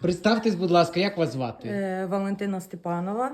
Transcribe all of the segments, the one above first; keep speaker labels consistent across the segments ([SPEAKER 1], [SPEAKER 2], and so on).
[SPEAKER 1] Представтесь, будь ласка, як вас звати?
[SPEAKER 2] Е, Валентина Степанова.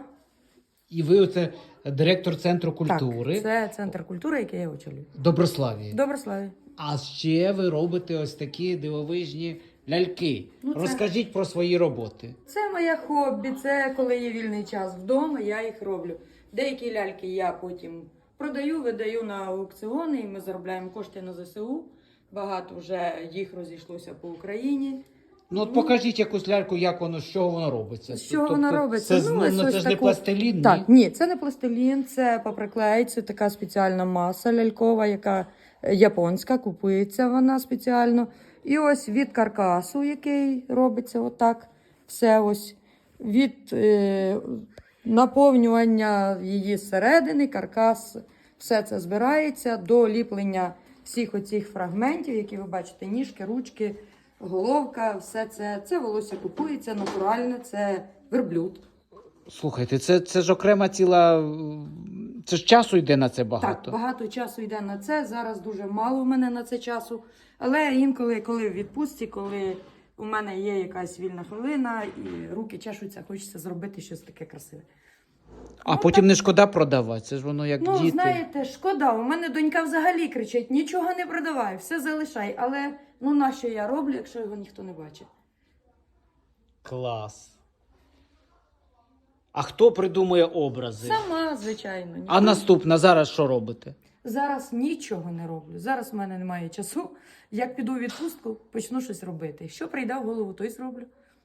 [SPEAKER 1] І ви оце директор центру культури
[SPEAKER 2] Так, це центр культури, який я очолюю.
[SPEAKER 1] Доброславі.
[SPEAKER 2] Доброславі.
[SPEAKER 1] А ще ви робите ось такі дивовижні ляльки.
[SPEAKER 2] Ну, це-
[SPEAKER 1] Розкажіть про свої роботи.
[SPEAKER 2] Це моє хобі. Це коли є вільний час вдома, я їх роблю. Деякі ляльки я потім продаю, видаю на аукціони, і ми заробляємо кошти на ЗСУ. Багато вже їх розійшлося по Україні.
[SPEAKER 1] Ну от
[SPEAKER 2] Ну.
[SPEAKER 1] покажіть якусь ляльку, як воно, з чого воно робиться.
[SPEAKER 2] З чого вона робиться?
[SPEAKER 1] Це,
[SPEAKER 2] Ну,
[SPEAKER 1] ну,
[SPEAKER 2] ось
[SPEAKER 1] ну, це ж не
[SPEAKER 2] таку-
[SPEAKER 1] пластилін,
[SPEAKER 2] Так,
[SPEAKER 1] ні?
[SPEAKER 2] ні, це не пластилін, це паприклей, це така спеціальна маса лялькова, яка е, японська, купується вона спеціально. І ось від каркасу, який робиться отак, все ось від е, наповнювання її зсередини, каркас, все це збирається до ліплення всіх оцих фрагментів, які ви бачите, ніжки, ручки, головка, все це. Це волосся купується натуральне, це верблюд.
[SPEAKER 1] Слухайте, це, це ж окрема ціла. Це ж часу йде на це багато.
[SPEAKER 2] Так, багато часу йде на це. Зараз дуже мало в мене на це часу. Але інколи, коли в відпустці, коли у мене є якась вільна хвилина і руки чешуться, хочеться зробити щось таке красиве.
[SPEAKER 1] А потім не шкода продавати. Це ж воно як
[SPEAKER 2] Ну,
[SPEAKER 1] діти.
[SPEAKER 2] знаєте, шкода. У мене донька взагалі кричить: нічого не продавай, все залишай. Але ну нащо я роблю, якщо його ніхто не бачить?
[SPEAKER 1] Клас. А хто придумує образи?
[SPEAKER 2] Сама, звичайно.
[SPEAKER 1] А наступна зараз що робите?
[SPEAKER 2] Зараз нічого не роблю. Зараз в мене немає часу. Як піду у відпустку, почну щось робити. Що прийде в голову, то й зроблю.